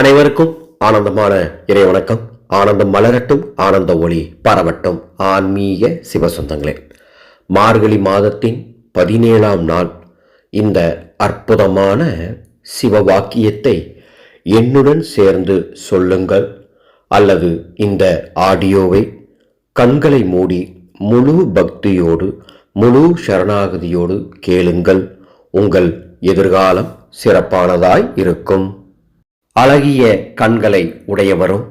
அனைவருக்கும் ஆனந்தமான இறை வணக்கம். ஆனந்தம் மலரட்டும் ஆனந்த ஒளி பரவட்டும். ஆன்மீக சிவசொந்தங்களே மார்கழி மாதத்தின் பதினேழாம் நாள். இந்த அற்புதமான சிவ வாக்கியத்தை என்னுடன் சேர்ந்து சொல்லுங்கள் அல்லது இந்த ஆடியோவை கண்களை மூடி முழு பக்தியோடு முழு சரணாகதியோடு கேளுங்கள். உங்கள் எதிர்காலம் சிறப்பானதாய் இருக்கும். அழகிய கண்களை உடையவரும்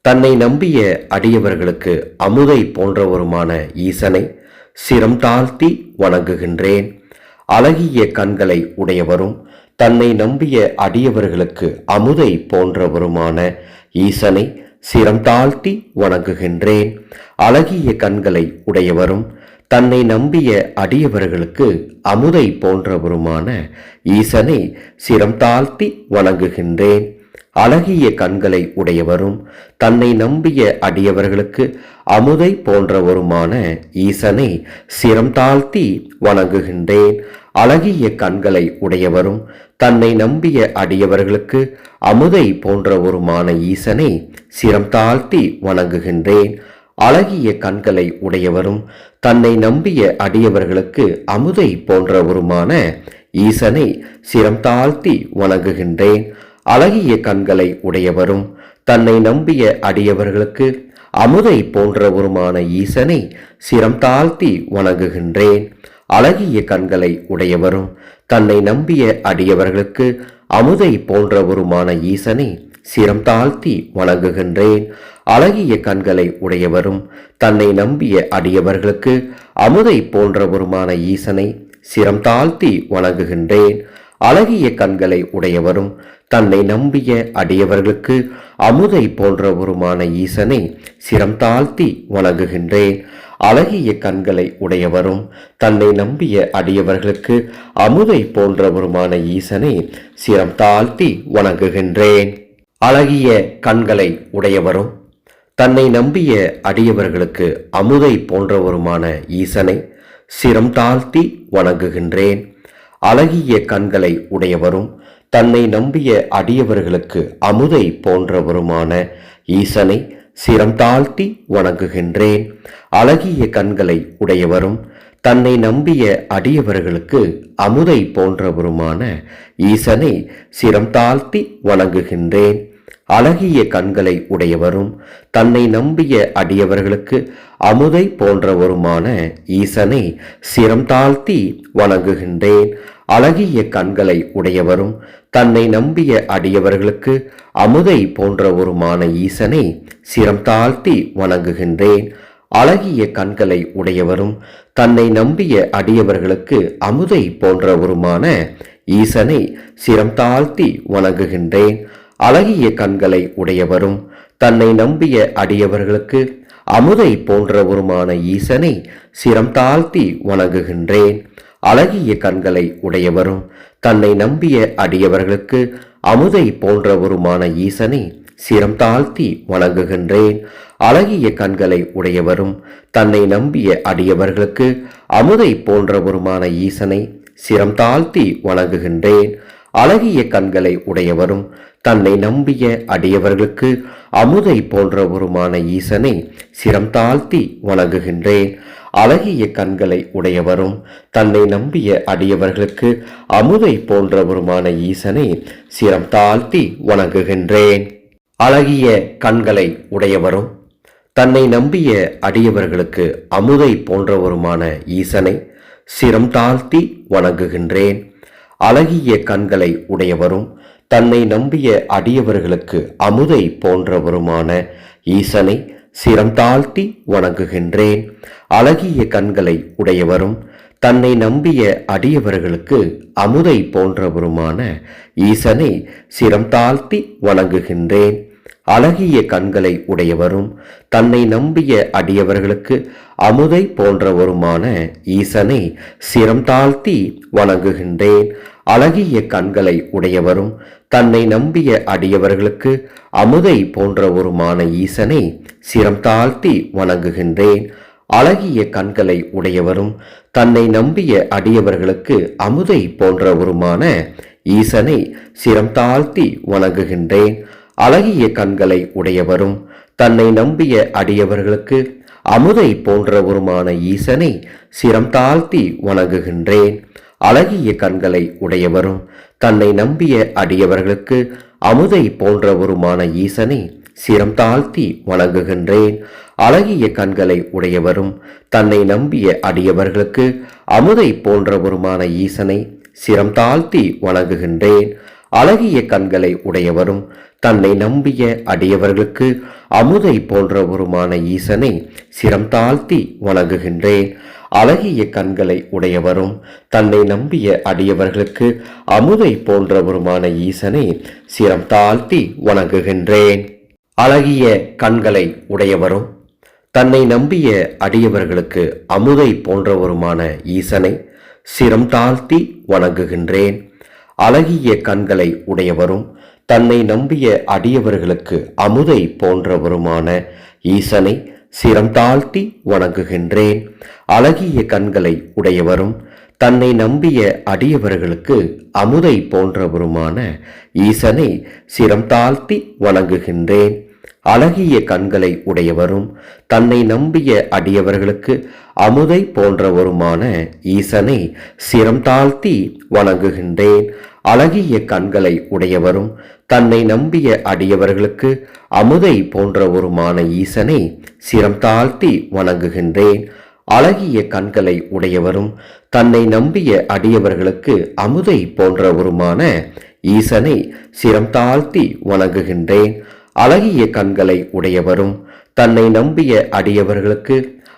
தன்னை நம்பிய அடியவர்களுக்கு அமுதை போன்றவருமான ஈசனை சிரம் தாழ்த்தி வணங்குகின்றேன். அழகிய கண்களை உடையவரும் தன்னை நம்பிய அடியவர்களுக்கு அமுதை போன்றவருமான ஈசனை சிரம் தாழ்த்தி வணங்குகின்றேன். அழகிய கண்களை உடையவரும் தன்னை நம்பிய அடியவர்களுக்கு அமுதை போன்றவருமான ஈசனை சிரம் தாழ்த்தி வணங்குகின்றேன். அழகிய கண்களை உடையவரும் தன்னை நம்பிய அடியவர்களுக்கு அமுதை போன்றவருமான ஈசனை சிரம் தாழ்த்தி வணங்குகின்றேன். அழகிய கண்களை உடையவரும் தன்னை நம்பிய அடியவர்களுக்கு அமுதை போன்றவருமான ஈசனை சிரம் தாழ்த்தி வணங்குகின்றேன். அழகிய கண்களை உடையவரும் தன்னை நம்பிய அடியவர்களுக்கு அமுதை போன்றவருமான ஈசனை சிரம் தாழ்த்தி வணங்குகின்றேன். அழகிய கண்களை உடையவரும் தன்னை நம்பிய அடியவர்களுக்கு அமுதை போன்றவருமான ஈசனை சிரம் தாழ்த்தி வணங்குகின்றேன். அழகிய கண்களை உடையவரும் தன்னை நம்பிய அடியவர்களுக்கு அமுதை போன்றவருமான ஈசனை சிரம் தாழ்த்தி வணங்குகின்றேன். அழகிய கண்களை உடையவரும் தன்னை நம்பிய அடியவர்களுக்கு அமுதை போன்றவருமான ஈசனை சிரம் தாழ்த்தி வணங்குகின்றேன். அழகிய கண்களை உடையவரும் தன்னை நம்பிய அடியவர்களுக்கு அமுதை போன்றவருமான ஈசனை சிரம் தாழ்த்தி வணங்குகின்றேன். அழகிய கண்களை உடையவரும் தன்னை நம்பிய அடியவர்களுக்கு அமுதை போன்றவருமான ஈசனை சிரம் தாழ்த்தி வணங்குகின்றேன். அழகிய கண்களை உடையவரும் தன்னை நம்பிய அடியவர்களுக்கு அமுதை போன்றவருமான ஈசனை சிரம் தாழ்த்தி வணங்குகின்றேன். அழகிய கண்களை உடையவரும் தன்னை நம்பிய அடியவர்களுக்கு அமுதை போன்றவருமான ஈசனை சிரம் தாழ்த்தி வணங்குகின்றேன். அழகிய கண்களை உடையவரும் தன்னை நம்பிய அடியவர்களுக்கு அமுதை போன்றவருமான ஈசனை சிரம் தாழ்த்தி வணங்குகின்றேன். அழகிய கண்களை உடையவரும் தன்னை நம்பிய அடியவர்களுக்கு அமுதை போன்றவருமான ஈசனை சிரம் தாழ்த்தி வணங்குகின்றேன். அழகிய கண்களை உடையவரும் தன்னை நம்பிய அடியவர்களுக்கு அமுதை போன்றவருமான ஈசனை சிரம் தாழ்த்தி வணங்குகின்றேன். அழகிய கண்களை உடையவரும் தன்னை நம்பிய அடியவர்களுக்கு அமுதை போன்றவருமான ஈசனை சிரம் தாழ்த்தி வணங்குகின்றேன். அழகிய கண்களை உடையவரும் தன்னை நம்பிய அடியவர்களுக்கு அமுதை போன்றவருமான ஈசனை சிரம் தாழ்த்தி வணங்குகின்றேன். அழகிய கண்களை உடையவரும் தன்னை நம்பிய அடியவர்களுக்கு அமுதை போன்ற உருமான ஈசனை சிரம் தாழ்த்தி வணங்குகின்றேன். அழகிய கண்களை உடையவரும் தன்னை நம்பிய அடியவர்களுக்கு அமுதை போன்றவருமான ஈசனை சிரம் தாழ்த்தி வணங்குகின்றேன். அழகிய கண்களை உடையவரும் தன்னை நம்பிய அடியவர்களுக்கு அமுதை போன்றவருமான ஈசனை சிரம் தாழ்த்தி வணங்குகின்றேன். அழகிய கண்களை உடையவரும் தன்னை நம்பிய அடியவர்களுக்கு அமுதை போன்றவருமான ஈசனை சிரம் தாழ்த்தி வணங்குகின்றேன். அழகிய கண்களை உடையவரும் தன்னை நம்பிய அடியவர்களுக்கு அமுதை போன்றவருமான ஈசனை சிரம் தாழ்த்தி வணங்குகின்றேன். அழகிய கண்களை உடையவரும் தன்னை நம்பிய அடியவர்களுக்கு அமுதை போன்றவருமான ஈசனை சிரம் தாழ்த்தி வணங்குகின்றேன். அழகிய கண்களை உடையவரும் தன்னை நம்பிய அடியவர்களுக்கு அமுதை போன்றவருமான ஈசனை சிரம் தாழ்த்தி வணங்குகின்றேன். அழகிய கண்களை உடையவரும் தன்னை நம்பிய அடியவர்களுக்கு அமுதை போன்றவருமான ஈசனை சிரம் தாழ்த்தி வணங்குகின்றேன். அழகிய கண்களை உடையவரும் தன்னை நம்பிய அடியவர்களுக்கு அமுதை போன்றவருமான ஈசனை சிரம் தாழ்த்தி வணங்குகின்றேன். அழகிய கண்களை உடையவரும் தன்னை நம்பிய அடியவர்களுக்கு அமுதை போன்றவருமான ஈசனை சிரம் தாழ்த்தி வணங்குகின்றேன். அழகிய கண்களை உடையவரும் தன்னை நம்பிய அடியவர்களுக்கு அமுதை போன்றவருமான ஈசனை சிரம் தாழ்த்தி வணங்குகின்றேன். அழகிய கண்களை உடையவரும் தன்னை நம்பிய அடியவர்களுக்கு அமுதை போன்றவருமான ஈசனை சிரம் தாழ்த்தி வணங்குகின்றேன். அழகிய கண்களை உடையவரும் தன்னை நம்பிய அடியவர்களுக்கு அமுதை போன்றவருமான ஈசனை சிரம் தாழ்த்தி வணங்குகின்றேன். அழகிய கண்களை உடையவரும் தன்னை நம்பிய அடியவர்களுக்கு அமுதை போன்றவருமான ஈசனை சிரம் தாழ்த்தி வணங்குகின்றேன். அழகிய கண்களை உடையவரும் தன்னை நம்பிய அடியவர்களுக்கு அமுதை போன்றவருமான ஈசனை சிரம் தாழ்த்தி வணங்குகின்றேன். அழகிய கண்களை உடையவரும் தன்னை நம்பிய அடியவர்களுக்கு அமுதை போன்றவருமான ஈசனை சிரம் தாழ்த்தி வணங்குகின்றேன். அழகிய கண்களை உடையவரும் தன்னை நம்பிய அடியவர்களுக்கு அமுதை போன்றவருமான ஈசனை சிரம் தாழ்த்தி வணங்குகின்றேன். அழகிய கண்களை உடையவரும் தன்னை நம்பிய அடியவர்களுக்கு அமுதை போன்றவருமான ஈசனை சிரம் தாழ்த்தி வணங்குகின்றேன். அழகிய கண்களை உடையவரும் தன்னை நம்பிய அடியவர்களுக்கு அமுதை போன்றவருமான ஈசனை சிரம் தாழ்த்தி வணங்குகின்றேன். அழகிய கண்களை உடையவரும் தன்னை நம்பிய அடியவர்களுக்கு அமுதை போன்றவருமான ஈசனை சிரம் தாழ்த்தி வணங்குகின்றேன். அழகிய கண்களை உடையவரும் தன்னை நம்பிய அடியவர்களுக்கு அமுதை போன்றவருமான ஈசனை சிரம் தாழ்த்தி வணங்குகின்றேன். அழகிய கண்களை உடையவரும் தன்னை நம்பிய அடியவர்களுக்கு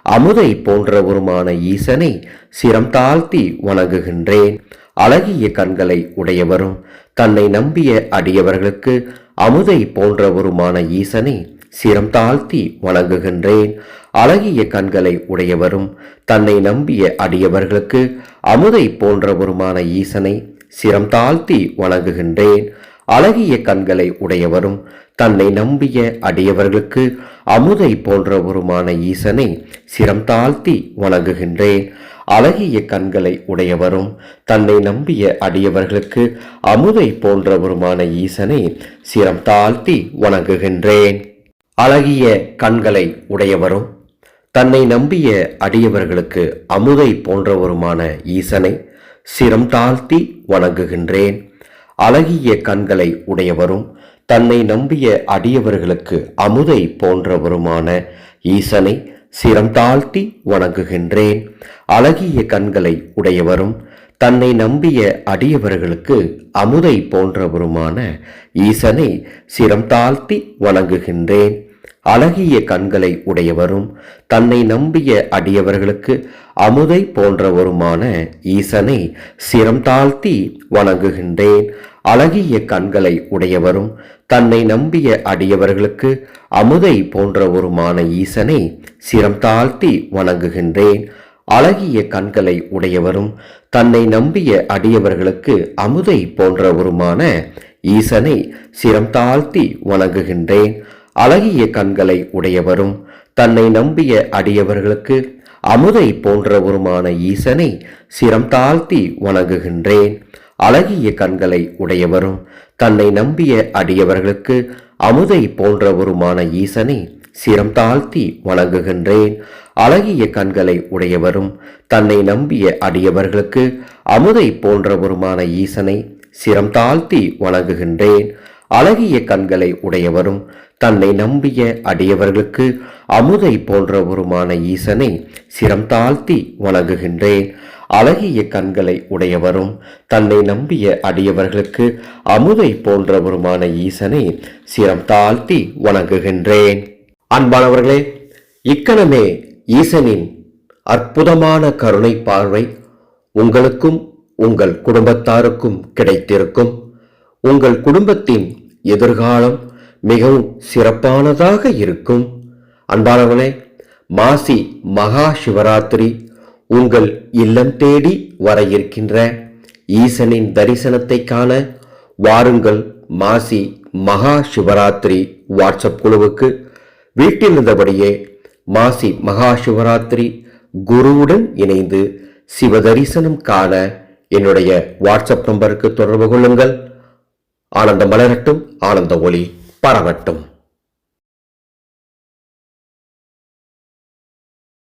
அமுதை போன்றவருமான ஈசனை சிரம் தாழ்த்தி வணங்குகின்றேன். அழகிய கண்களை உடையவரும் தன்னை நம்பிய அடியவர்களுக்கு அமுதை போன்றவருமான ஈசனை சிரம் தாழ்த்தி வணங்குகின்றேன். அழகிய கண்களை உடையவரும் தன்னை நம்பிய அடியவர்களுக்கு அமுதை போன்றவருமான ஈசனை சிரம் தாழ்த்தி வணங்குகின்றேன். அழகிய கண்களை உடையவரும் தன்னை நம்பிய அடியவர்களுக்கு அமுதை போன்றவருமான ஈசனை சிரம் தாழ்த்தி வணங்குகின்றேன். அழகிய கண்களை உடையவரும் தன்னை நம்பிய அடியவர்களுக்கு அமுதை போன்றவருமான ஈசனை சிரம் தாழ்த்தி வணங்குகின்றேன். அழகிய கண்களை உடையவரும் தன்னை நம்பிய அடியவர்களுக்கு அமுதை போன்றவருமான ஈசனை சிரம் தாழ்த்தி வணங்குகின்றேன். அழகிய கண்களை உடையவரும் தன்னை நம்பிய அடியவர்களுக்கு அமுதை போன்றவருமான ஈசனை சிரம் தாழ்த்தி வணங்குகின்றேன். அழகிய கண்களை உடையவரும் தன்னை நம்பிய அடியவர்களுக்கு அமுதை போன்றவருமான ஈசனை சிரம் தாழ்த்தி வணங்குகின்றேன். அழகிய கண்களை உடையவரும் தன்னை நம்பிய அடியவர்களுக்கு அமுதை போன்றவருமான ஈசனை சிரம் தாழ்த்தி வணங்குகின்றேன். அழகிய கண்களை உடையவரும் தன்னை நம்பிய அடியவர்களுக்கு அமுதை போன்றவருமான ஈசனை சிரம் தாழ்த்தி வணங்குகின்றேன். அழகிய கண்களை உடையவரும் தன்னை நம்பிய அடியவர்களுக்கு அமுதை போன்றவருமான ஈசனை சிரம் தாழ்த்தி வணங்குகின்றேன். அழகிய கண்களை உடையவரும் தன்னை நம்பிய அடியவர்களுக்கு அமுதை போன்றவருமான ஈசனை சிரம் தாழ்த்தி வணங்குகின்றேன். அழகிய கண்களை உடையவரும் தன்னை நம்பிய அடியவர்களுக்கு அமுதை போன்றவருமான ஈசனை சிரம் தாழ்த்தி வணங்குகின்றேன். அழகிய கண்களை உடையவரும் தன்னை நம்பிய அடியவர்களுக்கு அமுதை போன்றவருமான ஈசனை சிரம் தாழ்த்தி வணங்குகின்றேன். அழகிய கண்களை உடையவரும் தன்னை நம்பிய அடியவர்களுக்கு அமுதை போன்றவருமான ஈசனை சிரம் தாழ்த்தி வணங்குகின்றேன். அழகிய கண்களை உடையவரும் தன்னை நம்பிய அடியவர்களுக்கு அமுதை போன்றவருமான ஈசனை சிரம் தாழ்த்தி வணங்குகின்றேன். அன்பானவர்களே இக்கணமே ஈசனின் அற்புதமான கருணை பார்வை உங்களுக்கும் உங்கள் குடும்பத்தாருக்கும் கிடைத்திருக்கும். உங்கள் குடும்பத்தின் எதிர்காலம் மிகவும் சிறப்பானதாக இருக்கும். அன்பானவர்களே மாசி மகா சிவராத்திரி உங்கள் இல்லம் தேடி வர இருக்கின்ற ஈசனின் தரிசனத்தை காண வாருங்கள் மாசி மகா சிவராத்திரி வாட்ஸ்அப் குழுவுக்கு. வீட்டில் இருந்தபடியே மாசி மகா சிவராத்திரி குருவுடன் இணைந்து சிவதரிசனம் காண என்னுடைய வாட்ஸ்அப் நம்பருக்கு தொடர்பு கொள்ளுங்கள். ஆனந்த மலரட்டும் ஆனந்த ஒளி பரவட்டும்.